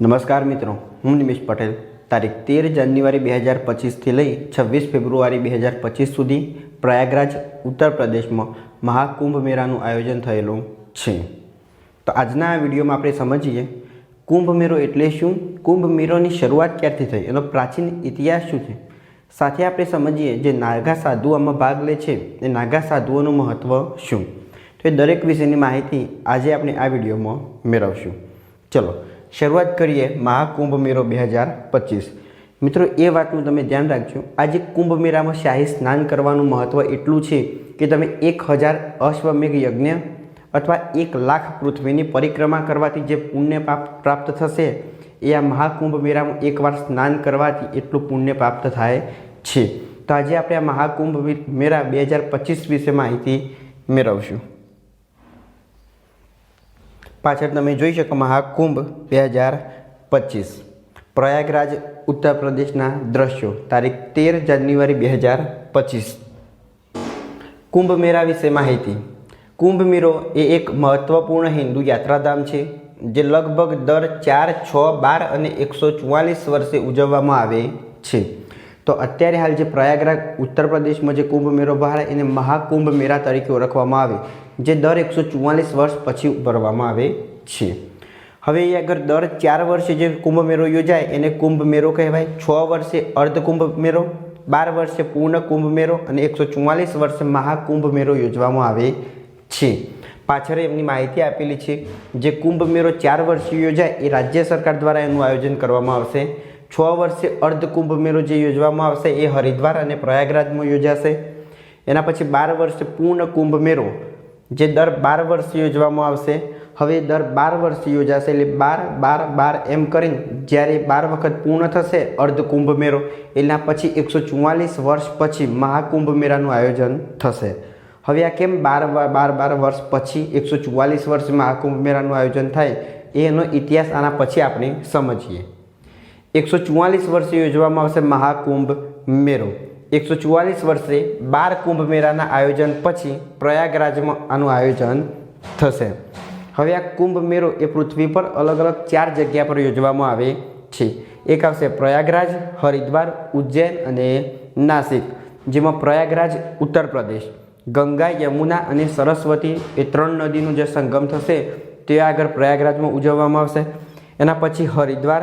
નમસ્કાર મિત્રો, હું નિમેશ પટેલ. તારીખ તેર જાન્યુઆરી બે હજાર પચીસથી લઈ છવ્વીસ ફેબ્રુઆરી બે હજાર પચીસ સુધી પ્રયાગરાજ, ઉત્તર પ્રદેશમાં મહાકુંભ મેળાનું આયોજન થયેલું છે. તો આજના આ વિડીયોમાં આપણે સમજીએ, કુંભ મેળો એટલે શું? કુંભ મેળોની શરૂઆત ક્યારથી થઈ? એનો પ્રાચીન ઇતિહાસ શું છે? સાથે આપણે સમજીએ જે નાગા સાધુ આમાં ભાગ લે છે, એ નાગા સાધુઓનું મહત્ત્વ શું? તો એ દરેક વિષયની માહિતી આજે આપણે આ વિડીયોમાં મેળવશું. ચલો શરૂઆત કરીએ મહાકુંભ મેળો બે હજાર પચીસ. મિત્રો, એ વાતનું તમે ધ્યાન રાખજો. આજે કુંભ મેળામાં શાહી સ્નાન કરવાનું મહત્ત્વ એટલું છે કે તમે એક હજાર અશ્વમેઘ યજ્ઞ અથવા એક લાખ પૃથ્વીની પરિક્રમા કરવાથી જે પુણ્ય પ્રાપ્ત થશે, એ આ મહાકુંભ મેળામાં એકવાર સ્નાન કરવાથી એટલું પુણ્ય પ્રાપ્ત થાય છે. તો આજે આપણે આ મહાકુંભ મેળા બે હજાર પચીસ વિશે માહિતી મેળવશું. પાછળ તમે જોઈ શકો મહાકુંભ બે હજાર પચીસ. પ્રયાગરાજ, ઉત્તર પ્રદેશના દ્રશ્યો. તારીખ તેર જાન્યુઆરી બે હજાર પચીસ. કુંભ મેળા વિશે માહિતી. કુંભ મેળો એ એક મહત્ત્વપૂર્ણ હિન્દુ યાત્રાધામ છે, જે લગભગ દર ચાર, છ, બાર અને એકસો ચુવાલીસ વર્ષે ઉજવવામાં આવે છે. તો અત્યારે હાલ જે પ્રયાગરાજ, ઉત્તર પ્રદેશમાં જે કુંભ મેળો ભરાય એને મહાકુંભ મેળા તરીકે ઓળખવામાં આવે. જે દર એકસો ચુમ્માલીસ વર્ષ પછી ભરવામાં આવે છે. હવે એ આગળ દર ચાર વર્ષે જે કુંભ મેળો યોજાય, એને કુંભ મેળો કહેવાય. છ વર્ષે અર્ધ કુંભ મેળો બાર વર્ષે પૂર્ણ કુંભ મેળો અને એકસો ચુમ્માલીસ વર્ષે મહાકુંભ મેળો યોજવામાં આવે છે. પાછળ એમની માહિતી આપેલી છે જે કુંભ મેળો ચાર વર્ષે યોજાય, એ રાજ્ય સરકાર દ્વારા એનું આયોજન કરવામાં આવશે. છ વર્ષે અર્ધ મેળો જે યોજવામાં આવશે, એ હરિદ્વાર અને પ્રયાગરાજમાં યોજાશે. એના પછી બાર વર્ષે પૂર્ણ કુંભ મેળો જે દર બાર વર્ષે યોજવામાં આવશે. હવે દર બાર વર્ષે યોજાશે એટલે બાર બાર બાર એમ કરીને જ્યારે બાર વખત પૂર્ણ થશે, અર્ધ કુંભ મેળો, એના પછી એકસો ચુમ્માલીસ વર્ષ પછી મહાકુંભ મેળાનું આયોજન થશે. હવે આ કેમ બાર બાર બાર વર્ષ પછી એકસો ચુમ્માલીસ વર્ષ મહાકુંભ મેળાનું આયોજન થાય, એનો ઇતિહાસ આના પછી આપણે સમજીએ. એકસો ચુમ્માલીસ વર્ષે યોજવામાં આવશે મહાકુંભ મેળો. એકસો ચુવાલીસ વર્ષે બાર કુંભ મેળાના આયોજન પછી પ્રયાગરાજમાં આનું આયોજન થશે. હવે આ કુંભ મેળો એ પૃથ્વી પર અલગ અલગ ચાર જગ્યા પર યોજવામાં આવે છે. એક આવશે પ્રયાગરાજ, હરિદ્વાર, ઉજ્જૈન અને નાસિક, જેમાં પ્રયાગરાજ, ઉત્તર પ્રદેશ, ગંગા, યમુના અને સરસ્વતી એ ત્રણ નદીનું જે સંગમ થશે તે આગળ પ્રયાગરાજમાં ઉજવવામાં આવશે. એના પછી હરિદ્વાર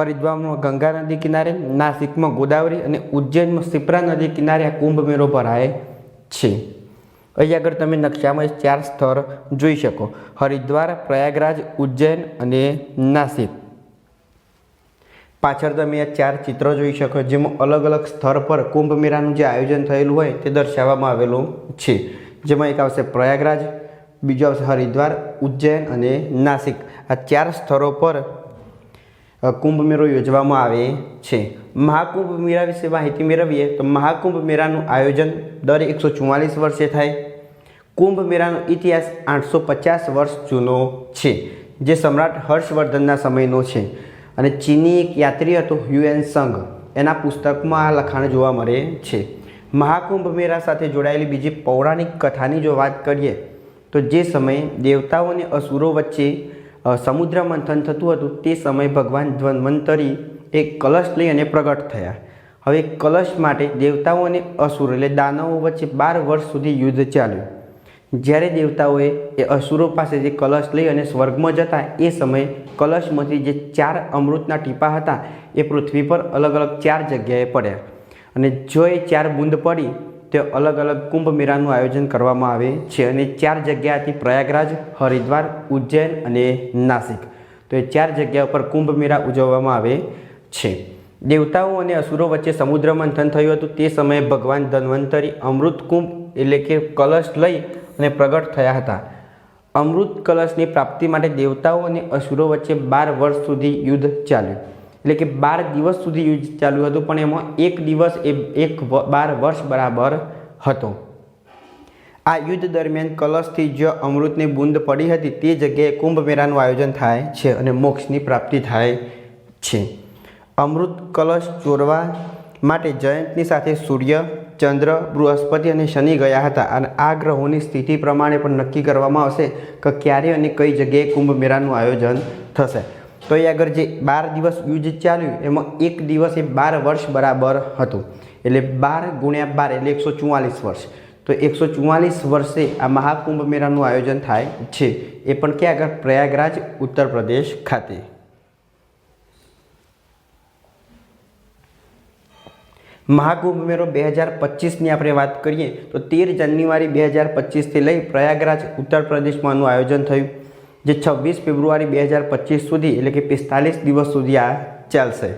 હરિદ્વારમાં ગંગા નદી કિનારે, નાસિકમાં ગોદાવરી અને ઉજ્જૈનમાં સિપ્રા નદી કિનારે આ કુંભ મેળો ભરાય છે. અહીં આગળ તમે નકશામાં ચાર સ્થળ જોઈ શકો. હરિદ્વાર, પ્રયાગરાજ, ઉજ્જૈન અને નાસિક. પાછળ તમે આ ચાર ચિત્રો જોઈ શકો, જેમાં અલગ અલગ સ્થળ પર કુંભ મેળાનું જે આયોજન થયેલું હોય તે દર્શાવવામાં આવેલું છે. જેમાં એક આવશે પ્રયાગરાજ, બીજો આવશે હરિદ્વાર, ઉજ્જૈન અને નાસિક. આ ચાર સ્થળો પર કુંભ મેળો યોજવામાં આવે છે. મહાકુંભ મેળા વિશે માહિતી મેળવીએ તો મહાકુંભ મેળાનું આયોજન દર એકસો ચુમ્માલીસ વર્ષે થાય. કુંભ મેળાનો ઇતિહાસ આઠસો પચાસ વર્ષ જૂનો છે, જે સમ્રાટ હર્ષવર્ધનના સમયનો છે. અને ચીની એક યાત્રી હતો હ્યુએન સંઘ. એના પુસ્તકમાં આ લખાણ જોવા મળે છે. મહાકુંભ મેળા સાથે જોડાયેલી બીજી પૌરાણિક કથાની જો વાત કરીએ, તો જે સમયે દેવતાઓ અને અસુરો વચ્ચે સમુદ્ર મંથન થતું હતું. તે સમયે ભગવાન ધન્વંતરી એક કલશ લઈ અને પ્રગટ થયા. હવે કલશ માટે દેવતાઓ અને અસુર એટલે દાનવો વચ્ચે બાર વર્ષ સુધી યુદ્ધ ચાલ્યું. જ્યારે દેવતાઓએ એ અસુરો પાસે જે કલશ લઈ અને સ્વર્ગમાં જતા, એ સમયે કલશમાંથી જે ચાર અમૃતના ટીપા હતા, એ પૃથ્વી પર અલગ અલગ ચાર જગ્યાએ પડ્યા. અને જો એ ચાર બૂંદ પડી તે અલગ અલગ કુંભ મેળાનું આયોજન કરવામાં આવે છે અને ચાર જગ્યાથી પ્રયાગરાજ, હરિદ્વાર, ઉજ્જૈન અને નાસિક. તો એ ચાર જગ્યા ઉપર કુંભ મેળા ઉજવવામાં આવે છે. દેવતાઓ અને અસુરો વચ્ચે સમુદ્ર મંથન થયું હતું. તે સમયે ભગવાન ધન્વંતરી અમૃત કુંભ એટલે કે કલશ લઈ અને પ્રગટ થયા હતા. અમૃત કલશની પ્રાપ્તિ માટે દેવતાઓ અને અસુરો વચ્ચે બાર વર્ષ સુધી યુદ્ધ ચાલ્યું. એટલે કે બાર દિવસ સુધી યુદ્ધ ચાલુ હતું, પણ એમાં એક દિવસ એ એક બાર વર્ષ બરાબર હતો. આ યુદ્ધ દરમિયાન કલશથી જે અમૃતની બૂંદ પડી હતી, તે જગ્યાએ કુંભ મેળાનું આયોજન થાય છે અને મોક્ષની પ્રાપ્તિ થાય છે. અમૃત કલશ ચોરવા માટે જયંતની સાથે સૂર્ય, ચંદ્ર, બૃહસ્પતિ અને શનિ ગયા હતા. અને આ ગ્રહોની સ્થિતિ પ્રમાણે પણ નક્કી કરવામાં આવશે કે ક્યારે અને કઈ જગ્યાએ કુંભ મેળાનું આયોજન થશે. તો એ આગળ જે બાર દિવસ યુદ્ધ ચાલ્યું, એમાં એક દિવસ એ બાર વર્ષ બરાબર હતું. એટલે બાર ગુણ્યા બાર એટલે એકસો ચુમ્માલીસ વર્ષ. તો એકસો ચુમ્માલીસ વર્ષે આ મહાકુંભ મેળાનું આયોજન થાય છે. એ પણ ક્યાં આગળ? પ્રયાગરાજ, ઉત્તર પ્રદેશ ખાતે. મહાકુંભ મેળો બે હજાર પચીસની આપણે વાત કરીએ, તો તેર જાન્યુઆરી બે હજાર પચીસથી લઈ પ્રયાગરાજ, ઉત્તર પ્રદેશમાં આનું આયોજન થયું. જે છવ્વીસ ફેબ્રુઆરી બે હજાર પચીસ સુધી એટલે કે પિસ્તાલીસ દિવસ સુધી આ ચાલશે.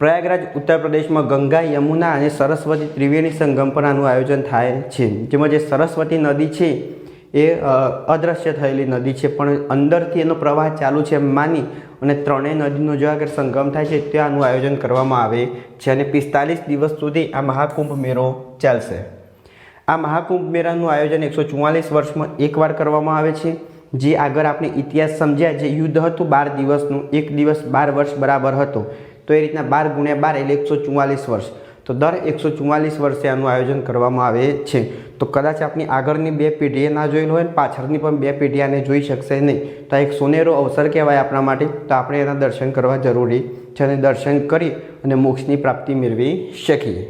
પ્રયાગરાજ, ઉત્તર પ્રદેશમાં ગંગા, યમુના અને સરસ્વતી ત્રિવેણી સંગમ પર આનું આયોજન થાય છે. જેમાં જે સરસ્વતી નદી છે, એ અદૃશ્ય થયેલી નદી છે. પણ અંદરથી એનો પ્રવાહ ચાલુ છે એમ માની અને ત્રણેય નદીનો જો આગળ સંગમ થાય છે, ત્યાં આનું આયોજન કરવામાં આવે છે અને પિસ્તાલીસ દિવસ સુધી આ મહાકુંભ મેળો ચાલશે. આ મહાકુંભ મેળાનું આયોજન એકસો ચુમ્માલીસ વર્ષમાં એકવાર કરવામાં આવે છે. જે આગળ આપણે ઇતિહાસ સમજ્યા જે યુદ્ધ હતું બાર દિવસનું, એક દિવસ બાર વર્ષ બરાબર હતો, તો એ રીતના બાર ગુણ્યા બાર એટલે એકસો ચુમ્માલીસ વર્ષ. તો દર એકસો ચુમ્માલીસ વર્ષે આનું આયોજન કરવામાં આવે છે. તો કદાચ આપણી આગળની બે પેઢીએ ના જોયેલું હોય ને, પાછળની પણ બે પેઢી આને જોઈ શકશે નહીં. તો એક સોનેરો અવસર કહેવાય આપણા માટે. તો આપણે એના દર્શન કરવા જરૂરી છે અને દર્શન કરી અને મોક્ષની પ્રાપ્તિ મેળવી શકીએ.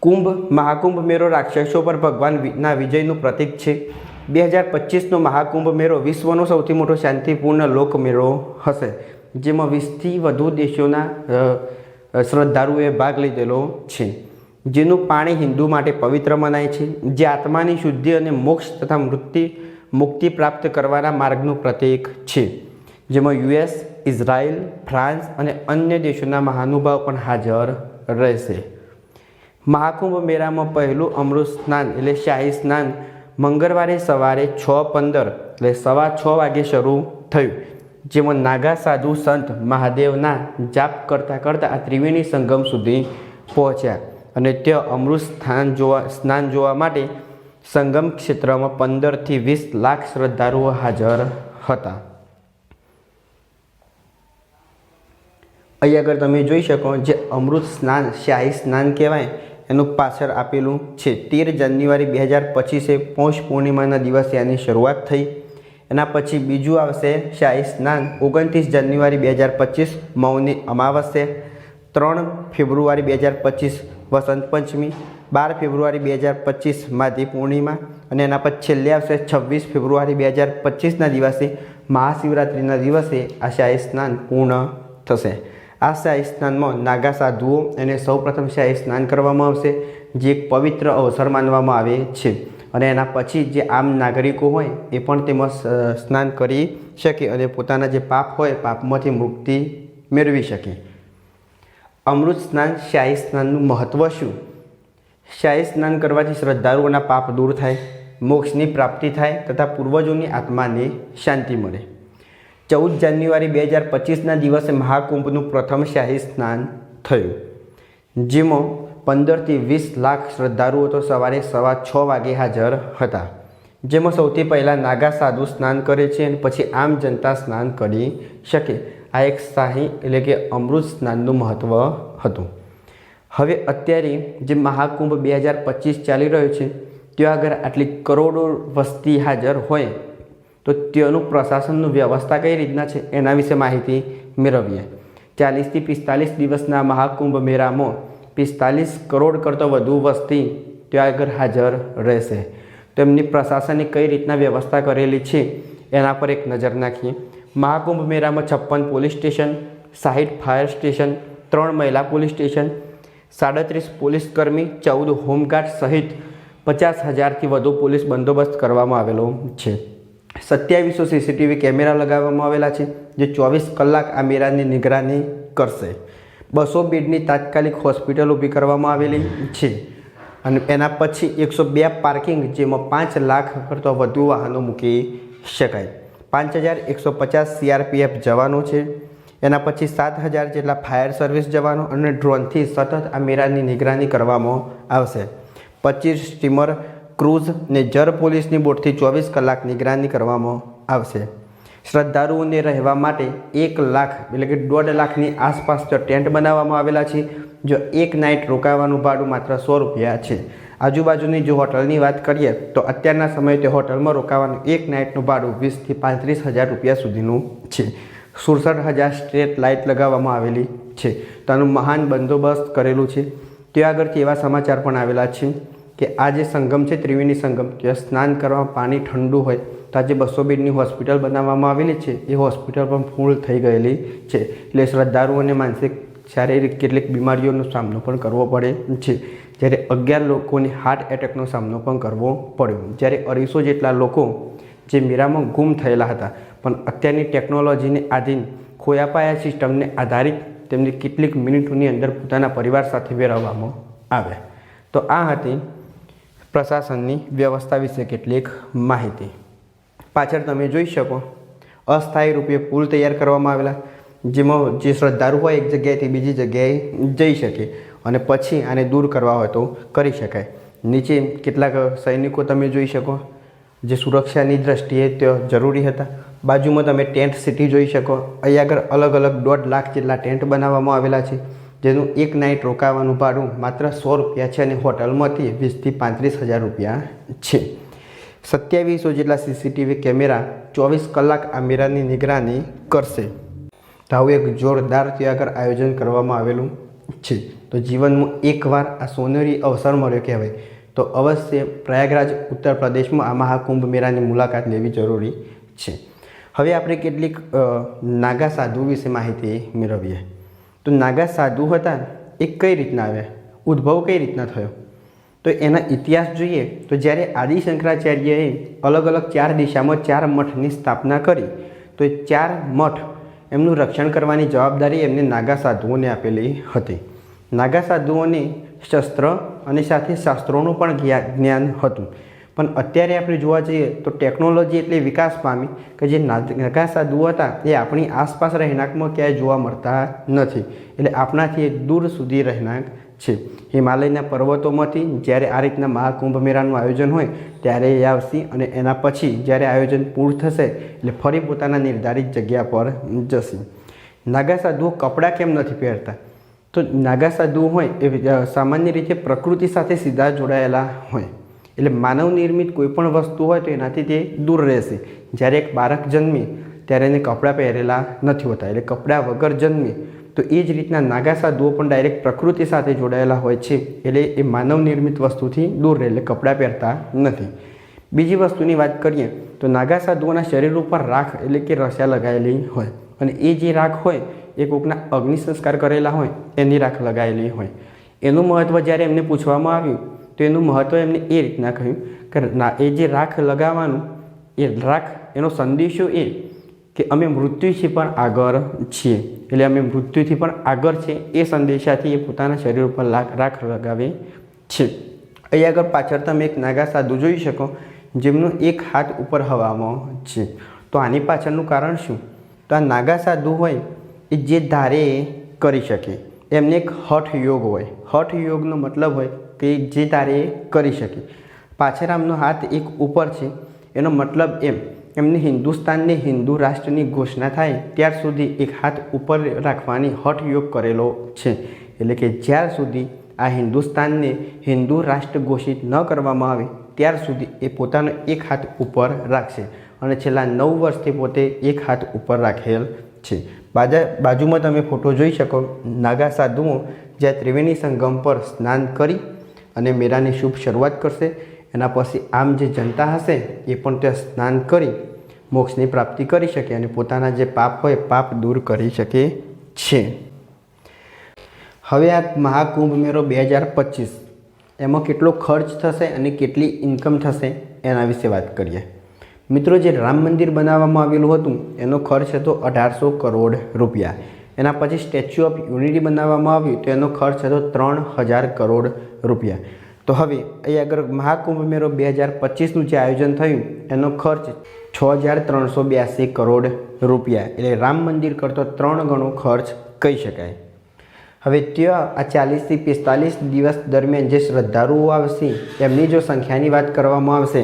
કુંભ, મહાકુંભ મેળો રાક્ષસો પર ભગવાનના વિજયનું પ્રતીક છે. બે હજાર પચીસનો મહાકુંભ મેળો વિશ્વનો સૌથી મોટો શાંતિપૂર્ણ લોકમેળો હશે જેમાં વીસથી વધુ દેશોના અ, ભાગ લીધેલો છે. જેનું પાણી હિન્દુ માટે પવિત્ર મનાય છે જે આત્માની શુદ્ધિ અને મોક્ષ તથા મૃત્યુ મુક્તિ પ્રાપ્ત કરવાના માર્ગનું પ્રતીક છે. જેમાં યુએસ ઇઝરાયલ ફ્રાન્સ અને અન્ય દેશોના મહાનુભાવ પણ હાજર રહેશે. મહાકુંભ મેળામાં પહેલું અમૃત સ્નાન એટલે શાહી સ્નાન મંગળવારે સવારે છ પંદર એટલે સવા છ વાગે શરૂ થયું, જેમાં નાગા સાધુ સંત મહાદેવના જાપ કરતાં કરતાં આ ત્રિવેણી સંગમ સુધી પહોંચ્યા અને ત્યાં અમૃત સ્થાન જોવા, સ્નાન જોવા માટે સંગમ ક્ષેત્રમાં પંદરથી વીસ લાખ શ્રદ્ધાળુઓ હાજર હતા. અહીં આગળ તમે જોઈ શકો જે અમૃત સ્નાન, શાહી સ્નાન કહેવાય એનું પાછળ આપેલું છે. તેર જાન્યુઆરી બે હજાર પચીસે પૌષ પૂર્ણિમાના દિવસે આની શરૂઆત થઈ. એના પછી બીજું આવશે શાહી સ્નાન. ઓગણત્રીસ જાન્યુઆરી બે હજાર પચીસ મૌની અમાવસ્યા. ત્રણ ફેબ્રુઆરી બે હજાર પચીસ વસંત પંચમી. બાર ફેબ્રુઆરી બે હજાર પચીસ માધી પૂર્ણિમા. અને એના પછી છેલ્લે આવશે છવ્વીસ ફેબ્રુઆરી બે હજાર પચીસના દિવસે મહાશિવરાત્રિના દિવસે આ શાહી સ્નાન પૂર્ણ થશે. આ શાહી સ્નાનમાં નાગા સાધુઓ એને સૌપ્રથમ શાહી સ્નાન કરવામાં આવશે, જે એક પવિત્ર અવસર માનવામાં આવે છે. અને એના પછી જે આમ નાગરિકો હોય, એ પણ તેમાં સ્નાન કરી શકે અને પોતાના જે પાપ હોય, પાપમાંથી મુક્તિ મેળવી શકે. અમૃત સ્નાન શાહી સ્નાનનું મહત્ત્વ શું? શાહી સ્નાન કરવાથી શ્રદ્ધાળુઓના પાપ દૂર થાય, મોક્ષની પ્રાપ્તિ થાય તથા પૂર્વજોની આત્માને શાંતિ મળે. ચૌદ જાન્યુઆરી બે હજાર પચીસના દિવસે મહાકુંભનું પ્રથમ શાહી સ્નાન થયું, જેમાં પંદરથી વીસ લાખ શ્રદ્ધાળુઓ તો સવારે સવા છ વાગે હાજર હતા, જેમાં સૌથી પહેલાં નાગા સાધુ સ્નાન કરે છે અને પછી આમ જનતા સ્નાન કરી શકે. આ એક શાહી એટલે કે અમૃત સ્નાનનું મહત્ત્વ હતું. હવે અત્યારે જે મહાકુંભ બે હજાર પચીસ ચાલી રહ્યો છે, ત્યાં આગળ આટલી કરોડો વસ્તી હાજર હોય તો ત્યાંનું પ્રશાસનનું વ્યવસ્થા કઈ રીતના છે એના વિશે માહિતી મેળવીએ. ચાલીસથી પિસ્તાલીસ દિવસના મહાકુંભ મેળામાં પિસ્તાલીસ કરોડ કરતાં વધુ વસ્તી ત્યાં આગળ હાજર રહેશે. તો એમની પ્રશાસને કઈ રીતના વ્યવસ્થા કરેલી છે એના પર એક નજર નાખીએ. મહાકુંભ મેળામાં છપ્પન પોલીસ સ્ટેશન, સાહીઠ ફાયર સ્ટેશન, ત્રણ મહિલા પોલીસ સ્ટેશન, સાડત્રીસ પોલીસ કર્મી, ચૌદ હોમગાર્ડ સહિત પચાસ હજારથી વધુ પોલીસ બંદોબસ્ત કરવામાં આવેલો છે. સત્યાવીસો સીસીટીવી કેમેરા લગાવવામાં આવેલા છે, જે ચોવીસ કલાક આ મેળાની નિગરાની કરશે. બસો બેડની તાત્કાલિક હોસ્પિટલ ઊભી કરવામાં આવેલી છે અને એના પછી એકસો બે પાર્કિંગ, જેમાં પાંચ લાખ કરતાં વધુ વાહનો મૂકી શકાય. પાંચ હજાર એકસો પચાસ સીઆરપીએફ જવાનો છે. એના પછી સાત હજાર જેટલા ફાયર સર્વિસ જવાનો અને ડ્રોનથી સતત આ મેળાની નિગરાની કરવામાં આવશે. પચીસ સ્ટીમર ક્રૂઝ ને જર પોલીસની બોટથી ચોવીસ કલાક નિગરાની કરવામાં આવશે. શ્રદ્ધાળુઓને રહેવા માટે એક લાખ એટલે કે દોઢ લાખની આસપાસ જો ટેન્ટ બનાવવામાં આવેલા છે, જો એક નાઇટ રોકાવાનું ભાડું માત્ર સો રૂપિયા છે. આજુબાજુની જો હોટલની વાત કરીએ, તો અત્યારના સમયે તે હોટલમાં રોકાવાનું એક નાઇટનું ભાડું વીસથી પાંત્રીસ હજાર રૂપિયા સુધીનું છે. સુડસઠ હજાર સ્ટ્રેટ લાઇટ લગાવવામાં આવેલી છે. તેનું મહાન બંદોબસ્ત કરેલું છે. ત્યાં આગળથી એવા સમાચાર પણ આવેલા છે. કે આ જે સંગમ છે, ત્રિવેણી સંગમ ત્યાં સ્નાન કરવા પાણી ઠંડુ હોય, તો આજે બસો બેડની હોસ્પિટલ બનાવવામાં આવેલી છે. એ હોસ્પિટલ પણ ફૂલ થઈ ગયેલી છે. એટલે શ્રદ્ધાળુઓને માનસિક, શારીરિક કેટલીક બીમારીઓનો સામનો પણ કરવો પડે છે. જ્યારે અગિયાર લોકોને હાર્ટ એટેકનો સામનો પણ કરવો પડ્યો. જ્યારે અઢીસો જેટલા લોકો જે મીરામાં ગુમ થયેલા હતા, પણ અત્યારની ટેકનોલોજીને આધીન ખોયાપાયા સિસ્ટમને આધારિત તેમને કેટલીક મિનિટોની અંદર પોતાના પરિવાર સાથે વેરવવામાં આવ્યા. તો આ હતી પ્રશાસનની વ્યવસ્થા વિશે કેટલીક માહિતી. પાછળ તમે જોઈ શકો, અસ્થાયી રૂપે પુલ તૈયાર કરવામાં આવેલા, જેમાં જે શ્રદ્ધાળુ હોય એક જગ્યાએથી બીજી જગ્યાએ જઈ શકે અને પછી આને દૂર કરવા હોય તો કરી શકાય. નીચે કેટલાક સૈનિકો તમે જોઈ શકો, જે સુરક્ષાની દ્રષ્ટિએ તે જરૂરી હતા. બાજુમાં તમે ટેન્ટ સિટી જોઈ શકો, અહીં આગળ અલગ અલગ દોઢ લાખ જેટલા ટેન્ટ બનાવવામાં આવેલા છે. જેનું એક નાઇટ રોકાવાનું ભાડું માત્ર સો રૂપિયા છે અને હોટલમાંથી વીસથી પાંત્રીસ હજાર રૂપિયા છે. સત્યાવીસો જેટલા સીસીટીવી કેમેરા ચોવીસ કલાક આ મેળાની નિગરાની કરશે. તો આવું એક જોરદાર ત્યાં આયોજન કરવામાં આવેલું છે. તો જીવનમાં એકવાર આ સોનેરી અવસર મળ્યો કહેવાય. તો અવશ્ય પ્રયાગરાજ, ઉત્તર પ્રદેશમાં આ મહાકુંભ મેળાની મુલાકાત લેવી જરૂરી છે. હવે આપણે કેટલીક નાગા સાધુ વિશે માહિતી મેળવીએ. તો નાગા સાધુ હતા, એ કઈ રીતના આવ્યા? ઉદ્ભવ કઈ રીતના થયો? તો એના ઇતિહાસ જોઈએ, તો જ્યારે આદિ શંકરાચાર્યએ અલગ અલગ ચાર દિશામાં ચાર મઠની સ્થાપના કરી, તો એ ચાર મઠ એમનું રક્ષણ કરવાની જવાબદારી એમને નાગા સાધુઓને આપેલી હતી. નાગા સાધુઓને શસ્ત્ર અને સાથે શાસ્ત્રોનું પણ જ્ઞાન હતું. પણ અત્યારે આપણે જોવા જઈએ તો ટેકનોલોજી એટલી વિકાસ પામી કે જે નાગ- સાધુ હતા એ આપણી આસપાસ રહેણાંકમાં ક્યાંય જોવા મળતા નથી. એટલે આપણાથી એક દૂર સુધી રહેણાંક છે. હિમાલયના પર્વતોમાંથી જ્યારે આ રીતના મહાકુંભ મેળાનું આયોજન હોય ત્યારે એ આવશે અને એના પછી જ્યારે આયોજન પૂર્ણ થશે એટલે ફરી પોતાના નિર્ધારિત જગ્યા પર જશે. નાગા સાધુઓ કપડાં કેમ નથી પહેરતા? તો નાગા સાધુઓ હોય એ સામાન્ય રીતે પ્રકૃતિ સાથે સીધા જોડાયેલા હોય. એટલે માનવ નિર્મિત કોઈ પણ વસ્તુ હોય તો એનાથી તે દૂર રહેશે. જ્યારે એક બાળક જન્મે, ત્યારે એને કપડાં પહેરેલા નથી હોતા. એટલે કપડાં વગર જન્મે, તો એ જ રીતના નાગા સાધુઓ પણ ડાયરેક્ટ પ્રકૃતિ સાથે જોડાયેલા હોય છે. એટલે એ માનવ નિર્મિત વસ્તુથી દૂર રહે, એટલે કપડાં પહેરતા નથી. બીજી વસ્તુની વાત કરીએ, તો નાગા સાધુઓના શરીર ઉપર રાખ એટલે કે રસ્યા લગાવેલી હોય. અને એ જે રાખ હોય, એ કોકના અગ્નિ સંસ્કાર કરેલા હોય, એની રાખ લગાવેલી હોય. એનું મહત્ત્વ જ્યારે એમને પૂછવામાં આવ્યું તો એનું મહત્ત્વ એમને એ રીતના કહ્યું કે ના, એ જે રાખ લગાવવાનું, એ રાખ, એનો સંદેશો એ કે અમે મૃત્યુથી પણ આગળ છીએ. એટલે અમે મૃત્યુથી પણ આગળ છે એ સંદેશાથી એ પોતાના શરીર ઉપર રાખ લગાવે છે. અહીં આગળ પાછળ તમે એક નાગા સાધુ જોઈ શકો, જેમનો એક હાથ ઉપર હવામાં છે. તો આની પાછળનું કારણ શું? તો આ નાગા સાધુ હોય એ જે ધારે કરી શકે. એમને એક હઠ યોગ હોય. હઠ યોગનો મતલબ હોય કે જે તારે એ કરી શકે. પાછળ આમનો હાથ એક ઉપર છે. એનો મતલબ એમ, એમને હિન્દુસ્તાનને હિન્દુ રાષ્ટ્રની ઘોષણા થાય ત્યાર સુધી એક હાથ ઉપર રાખવાની હઠ યોગ કરેલો છે. એટલે કે જ્યાર સુધી આ હિન્દુસ્તાનને હિન્દુ રાષ્ટ્ર ઘોષિત ન કરવામાં આવે, ત્યાર સુધી એ પોતાનો એક હાથ ઉપર રાખશે અને છેલ્લા નવ વર્ષથી પોતે એક હાથ ઉપર રાખેલ છે. બાજા, બાજુમાં તમે ફોટો જોઈ શકો. નાગા સાધુઓ જ્યાં ત્રિવેણી સંગમ પર સ્નાન કરી અને મેળાની શુભ શરૂઆત કરશે. એના પછી આમ જે જનતા હશે, એ પણ ત્યાં સ્નાન કરી મોક્ષની પ્રાપ્તિ કરી શકે અને પોતાના જે પાપ હોય પાપ દૂર કરી શકે છે. હવે આ મહાકુંભ મેળો બે હજાર પચીસ. એમાં કેટલો ખર્ચ થશે અને કેટલી ઇન્કમ થશે, એના વિશે વાત કરીએ. મિત્રો, જે રામ મંદિર બનાવવામાં આવેલું હતું, એનો ખર્ચ હતો અઢારસો કરોડ રૂપિયા. એના પછી સ્ટેચ્યુ ઓફ યુનિટી બનાવવામાં આવ્યું તો એનો ખર્ચ હતો ત્રણ હજાર કરોડ રૂપિયા. તો હવે અહીં આગળ મહાકુંભ મેળો બે હજાર પચીસનું જે આયોજન થયું, એનો ખર્ચ છ હજાર ત્રણસો બ્યાસી કરોડ રૂપિયા. એટલે રામ મંદિર કરતો ત્રણ ગણો ખર્ચ કહી શકાય. હવે ત્યાં આ ચાલીસથી પિસ્તાલીસ દિવસ દરમિયાન જે શ્રદ્ધાળુઓ આવશે, એમની જો સંખ્યાની વાત કરવામાં આવશે,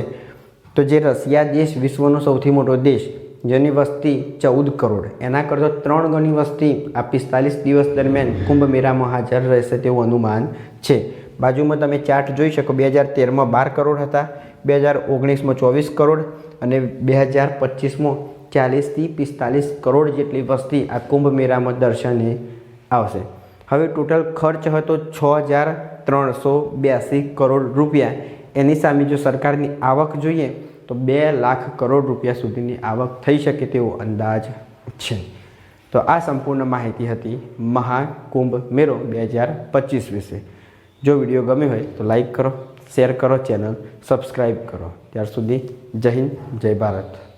તો જે રશિયા દેશ વિશ્વનો સૌથી મોટો દેશ જેની વસ્તી ચૌદ કરોડ. એના કરતાં ત્રણ ગણી વસ્તી આ પિસ્તાલીસ દિવસ દરમિયાન કુંભ મેળામાં હાજર રહેશે તેવું અનુમાન છે. બાજુમાં તમે ચાર્ટ જોઈ શકો, બે હજાર તેરમાં બાર કરોડ હતા, બે હજાર ઓગણીસમાં ચોવીસ કરોડ અને બે હજાર પચીસમાં ચાલીસથી પિસ્તાલીસ કરોડ જેટલી વસ્તી આ કુંભ મેળામાં દર્શને આવશે. હવે ટોટલ ખર્ચ હતો છ હજાર ત્રણસો બ્યાસી કરોડ રૂપિયા. એની સામે જો સરકારની આવક જોઈએ તો બે લાખ કરોડ રૂપિયા સુધીની આવક થઈ શકે તેવો અંદાજ છે. તો આ સંપૂર્ણ માહિતી હતી મહાકુંભ મેળો બે હજાર પચીસ વિશે. જો વીડિયો ગમ્યો હોય તો લાઈક કરો, શેર કરો, ચેનલ સબસ્ક્રાઈબ કરો. ત્યાર સુધી જય હિન્દ, જય ભારત.